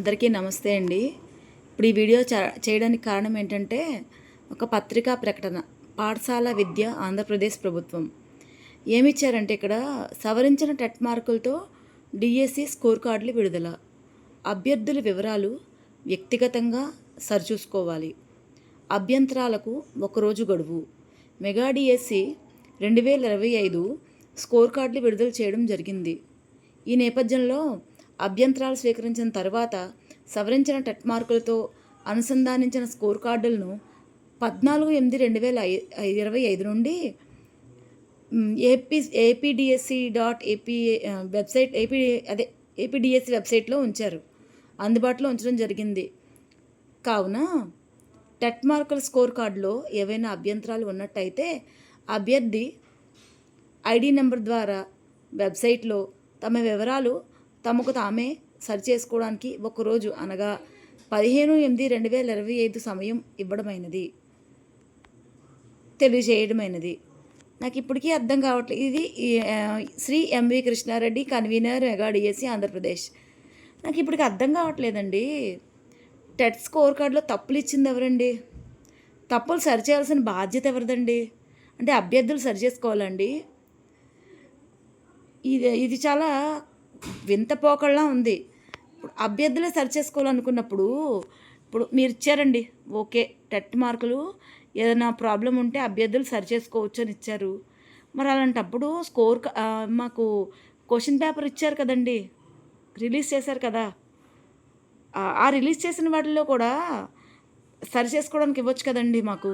అందరికీ నమస్తే అండి. ఇప్పుడు ఈ వీడియో చ- చేయడానికి కారణం ఏంటంటే ఒక పత్రికా ప్రకటన పాఠశాల విద్య ఆంధ్రప్రదేశ్ ప్రభుత్వం. ఏమిచ్చారంటే ఇక్కడ సవరించిన టెట్ మార్కులతో డిఎస్సి స్కోర్ కార్డులు విడుదల. అభ్యర్థుల వివరాలు వ్యక్తిగతంగా సరిచూసుకోవాలి. అభ్యంతరాలకు ఒకరోజు గడువు. మెగా డిఎస్సి రెండు వేల ఇరవై ఐదు స్కోర్ కార్డులు విడుదల చేయడం జరిగింది. ఈ నేపథ్యంలో అభ్యంతరాలు స్వీకరించిన తర్వాత సవరించిన టెట్ మార్కులతో అనుసంధానించిన స్కోర్ కార్డులను పద్నాలుగు ఎనిమిది రెండు వేల ఐ- ఇరవై ఐదు నుండి AP APDSC dot AP website AP అదే ఏపీడిఎస్సి వెబ్సైట్లో ఉంచారు. అందుబాటులో ఉంచడం జరిగింది. కావున టెట్ మార్కుల స్కోర్ కార్డులో ఏవైనా అభ్యంతరాలు ఉన్నట్టయితే అభ్యర్థి ఐడి నెంబర్ ద్వారా వెబ్సైట్లో తమ వివరాలు తమకు తామే సరిచేసుకోవడానికి ఒకరోజు అనగా పదిహేను ఎనిమిది రెండు వేల ఇరవై ఐదు సమయం ఇవ్వడమైనది. తెలియజేయడమైనది. నాకు ఇప్పటికీ అర్థం కావట్లేదు. ఇది Shri MV Krishna Reddy convener mega DSC Andhra Pradesh. నాకు ఇప్పటికి అర్థం కావట్లేదండి. టెట్ స్కోర్ కార్డులో తప్పులు ఇచ్చింది ఎవరండి? తప్పులు సరిచేయాల్సిన బాధ్యత ఎవరిదండి? అంటే అభ్యర్థులు సరి చేసుకోవాలండి ఇది ఇది చాలా వింత పోకళ్ళ ఉంది. ఇప్పుడు అభ్యర్థులే సరి చేసుకోవాలనుకున్నప్పుడు ఇప్పుడు మీరు ఇచ్చారండి. ఓకే టెట్ మార్కులు. ఏదైనా ప్రాబ్లం ఉంటే అభ్యర్థులు సరి చేసుకోవచ్చు అని ఇచ్చారు. మరి అలాంటప్పుడు స్కోర్ మాకు క్వశ్చన్ పేపర్ ఇచ్చారు కదండి. రిలీజ్ చేశారు కదా. ఆ రిలీజ్ చేసిన వాటిల్లో కూడా సరి చేసుకోవడానికి ఇవ్వచ్చు కదండి మాకు.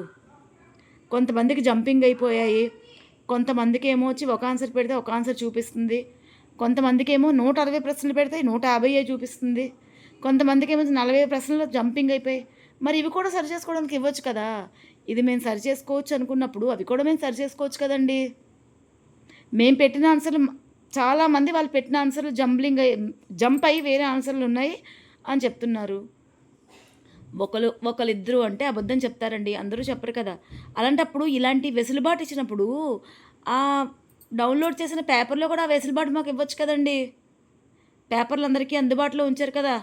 కొంతమందికి జంపింగ్ అయిపోయాయి. కొంతమందికి ఏమో వచ్చి ఒక ఆన్సర్ పెడితే ఒక ఆన్సర్ చూపిస్తుంది. కొంతమందికేమో నూట అరవై ప్రశ్నలు పెడితే నూట యాభై చూపిస్తుంది. కొంతమందికి ఏమో నలభై ప్రశ్నలు జంపింగ్ అయిపోయి మరి ఇవి కూడా సరి చేసుకోవడానికి ఇవ్వచ్చు కదా? ఇది మేము సరి చేసుకోవచ్చు అనుకున్నప్పుడు అవి కూడా మేము సరి చేసుకోవచ్చు కదండి. మేము పెట్టిన ఆన్సర్లు చాలామంది వాళ్ళు పెట్టిన ఆన్సర్లు జంబ్లింగ్ అయ్యి జంప్ అయ్యి వేరే ఆన్సర్లు ఉన్నాయి అని చెప్తున్నారు. ఒకరు ఒకరిద్దరు అంటే అబద్ధం చెప్తారండి. అందరూ చెప్పరు కదా. అలాంటప్పుడు ఇలాంటి వెసులుబాటు ఇచ్చినప్పుడు ఆ డౌన్లోడ్ చేసిన పేపర్లో కూడా ఆ వెసులుబాటు మాకు ఇవ్వచ్చు కదండి. పేపర్లు అందరికీ అందుబాటులో ఉంచారు కదా.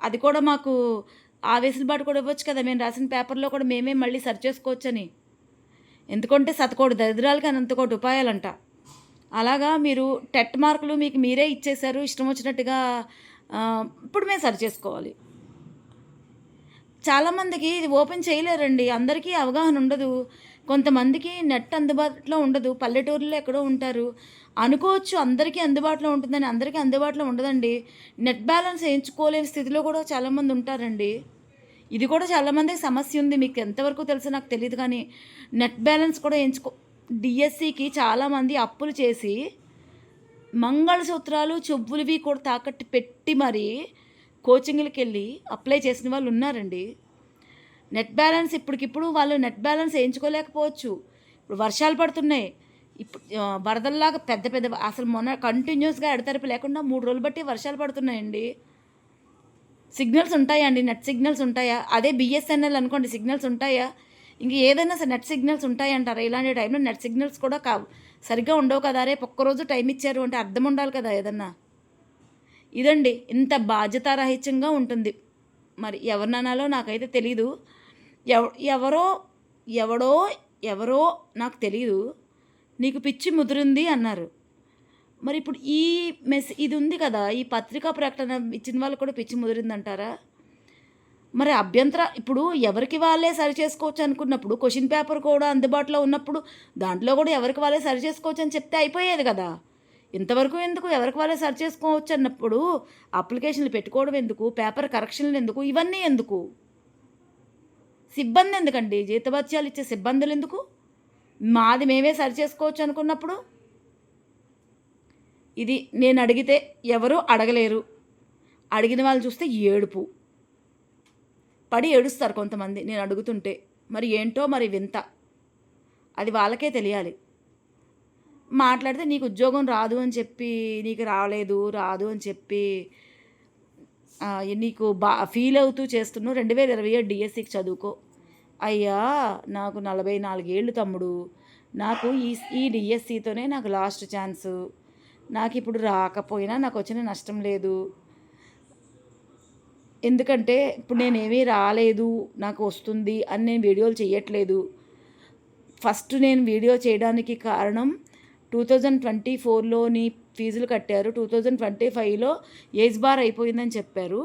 అది కూడా మాకు ఆ వెసులుబాటు కూడా ఇవ్వచ్చు కదా. మేము రాసిన పేపర్లో కూడా మేమే మళ్ళీ సర్చ్ చేసుకోవచ్చని. ఎందుకంటే సతకోటి దరిద్రాలకి అనంతకోటి ఉపాయాలంట. అలాగా మీరు టెట్ మార్కులు మీకు మీరే ఇచ్చేశారు ఇష్టం వచ్చినట్టుగా ఇప్పుడు మేము సరి చేసుకోవాలి. చాలామందికి ఇది ఓపెన్ చేయలేరండి. అందరికీ అవగాహన ఉండదు. కొంతమందికి నెట్ అందుబాటులో ఉండదు. పల్లెటూరులో ఎక్కడో ఉంటారు. అనుకోవచ్చు అందరికీ అందుబాటులో ఉంటుందని అందరికీ అందుబాటులో ఉండదండి. నెట్ బ్యాలెన్స్ వేయించుకోలేని స్థితిలో కూడా చాలామంది ఉంటారండి. ఇది కూడా చాలామందికి సమస్య ఉంది. మీకు ఎంతవరకు తెలుసో నాకు తెలియదు కానీ నెట్ బ్యాలెన్స్ కూడా వేయించుకో డిఎస్సికి చాలామంది అప్పులు చేసి మంగళసూత్రాలు చెవులువి కూడా తాకట్టు పెట్టి మరి కోచింగ్లకి వెళ్ళి అప్లై చేసిన వాళ్ళు ఉన్నారండి. నెట్ బ్యాలెన్స్ ఇప్పటికిప్పుడు వాళ్ళు నెట్ బ్యాలెన్స్ వేయించుకోలేకపోవచ్చు. ఇప్పుడు వర్షాలు పడుతున్నాయి. ఇప్పుడు వరదల్లాగా పెద్ద పెద్ద అసలు మొన్న కంటిన్యూస్గా ఎడతెరపి లేకుండా మూడు రోజులు బట్టి వర్షాలు పడుతున్నాయండి. సిగ్నల్స్ ఉంటాయా అండి నెట్ సిగ్నల్స్ ఉంటాయా? అదే బిఎస్ఎన్ఎల్ అనుకోండి సిగ్నల్స్ ఉంటాయా? ఇంక ఏదైనా సరే నెట్ సిగ్నల్స్ ఉంటాయంటారా? ఇలాంటి టైంలో నెట్ సిగ్నల్స్ కూడా కావు. సరిగ్గా ఉండవు కదా రేపు ఒక్కరోజు టైం ఇచ్చారు అంటే అర్థం ఉండాలి కదా ఏదన్నా. ఇదండి ఇంత బాధ్యతారహిత్యంగా ఉంటుంది. మరి ఎవరిననాలో నాకైతే తెలీదు. ఎవ ఎవరో ఎవడో ఎవరో నాకు తెలియదు నీకు పిచ్చి ముదిరింది అన్నారు. మరి ఇప్పుడు ఈ మెస్ ఇది ఉంది కదా ఈ పత్రికా ప్రకటన ఇచ్చిన వాళ్ళు కూడా పిచ్చి ముదిరిందంటారా? మరి అభ్యంతర ఇప్పుడు ఎవరికి వాళ్ళే సరి చేసుకోవచ్చు అనుకున్నప్పుడు క్వశ్చన్ పేపర్ కూడా అందుబాటులో ఉన్నప్పుడు దాంట్లో కూడా ఎవరికి వాళ్ళే సరి చేసుకోవచ్చు అని చెప్తే అయిపోయేది కదా. ఇంతవరకు ఎందుకు ఎవరికి వాళ్ళే సరి చేసుకోవచ్చు అన్నప్పుడు అప్లికేషన్లు పెట్టుకోవడం ఎందుకు పేపర్ కరెక్షన్లు ఎందుకు ఇవన్నీ ఎందుకు? సిబ్బంది ఎందుకండి? జీతభత్యాలు ఇచ్చే సిబ్బందులు ఎందుకు? మాది మేమే సరి చేసుకోవచ్చు అనుకున్నప్పుడు? ఇది నేను అడిగితే ఎవరు అడగలేరు. అడిగిన వాళ్ళు చూస్తే ఏడుపు. పడి ఏడుస్తారు కొంతమంది నేను అడుగుతుంటే. మరి ఏంటో మరి వింత. అది వాళ్ళకే తెలియాలి. మాట్లాడితే నీకు ఉద్యోగం రాదు అని చెప్పి నీకు రాలేదు రాదు అని చెప్పి నీకు బా ఫీల్ అవుతూ చేస్తున్నావు. రెండు వేల ఇరవై ఏడు డిఎస్సికి చదువుకో. అయ్యా నాకు నలభై నాలుగేళ్ళు తమ్ముడు. నాకు ఈ ఈ డిఎస్సితోనే నాకు లాస్ట్ ఛాన్సు. నాకు ఇప్పుడు రాకపోయినా నాకు వచ్చిన నష్టం లేదు. ఎందుకంటే ఇప్పుడు నేనేమీ రాలేదు నాకు వస్తుంది అని నేను వీడియోలు చేయట్లేదు ఫస్ట్ నేను వీడియో చేయడానికి కారణం టూ థౌజండ్ ట్వంటీ ఫోర్లోని ఫీజులు కట్టారు టూ థౌజండ్ ట్వంటీ ఫైవ్లో ఏజ్ బార్ అయిపోయిందని చెప్పారు.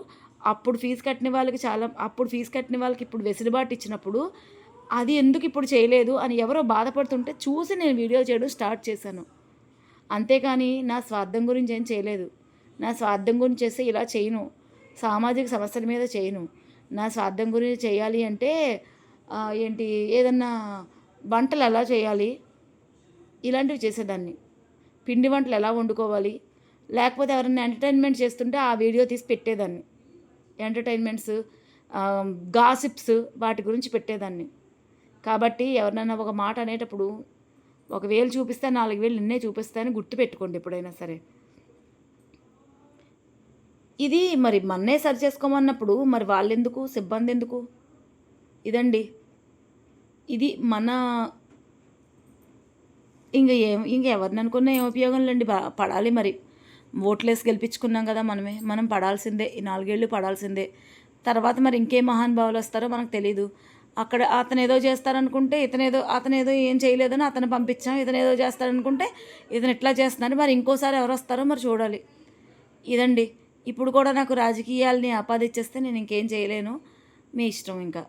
అప్పుడు ఫీజు కట్టిన వాళ్ళకి చాలా అప్పుడు ఫీజు కట్టిన వాళ్ళకి ఇప్పుడు వెసులుబాటు ఇచ్చినప్పుడు అది ఎందుకు ఇప్పుడు చేయలేదు అని ఎవరో బాధపడుతుంటే చూసి నేను వీడియో చేయడం స్టార్ట్ చేశాను. అంతేకాని నా స్వార్థం గురించి ఏం చేయలేదు. నా స్వార్థం గురించి చేస్తే ఇలా చేయను. సామాజిక సమస్యల మీద చేయను. నా స్వార్థం గురించి చేయాలి అంటే ఏంటి ఏదన్నా వంటలు ఎలా చేయాలి? ఇలాంటివి చేసేదాన్ని. పిండి వంటలు ఎలా వండుకోవాలి? లేకపోతే ఎవరైనా ఎంటర్టైన్మెంట్ చేస్తుంటే ఆ వీడియో తీసి పెట్టేదాన్ని. ఎంటర్టైన్మెంట్స్ గాసిప్స్ వాటి గురించి పెట్టేదాన్ని. కాబట్టి ఎవరినైనా ఒక మాట అనేటప్పుడు ఒక వేలు చూపిస్తే నాలుగు వేలు నిన్నే చూపిస్తాయని గుర్తుపెట్టుకోండి ఎప్పుడైనా సరే. ఇది మరి మన్నే సరి చేసుకోమన్నప్పుడు మరి వాళ్ళెందుకు? సిబ్బంది ఎందుకు? ఇదండి. ఇది మన ఇంక ఏం ఇంక ఎవరిని అనుకున్న ఏం ఉపయోగం లేండి పడాలి మరి. ఓట్లేసి గెలిపించుకున్నాం కదా మనమే. మనం పడాల్సిందే ఈ నాలుగేళ్ళు పడాల్సిందే. తర్వాత మరి ఇంకే మహానుభావులు వస్తారో మనకు తెలియదు అక్కడ అతను ఏదో చేస్తారనుకుంటే ఇతనేదో అతనేదో ఏం చేయలేదని అతను పంపించాం ఇతను ఏదో చేస్తారనుకుంటే ఇతను ఇట్లా చేస్తున్నారు మరి ఇంకోసారి ఎవరు వస్తారో మరి చూడాలి. ఇదండి. ఇప్పుడు కూడా నాకు రాజకీయాలని ఆపాదిచ్చేస్తే నేను ఇంకేం చేయలేను. మీ ఇష్టం ఇంకా.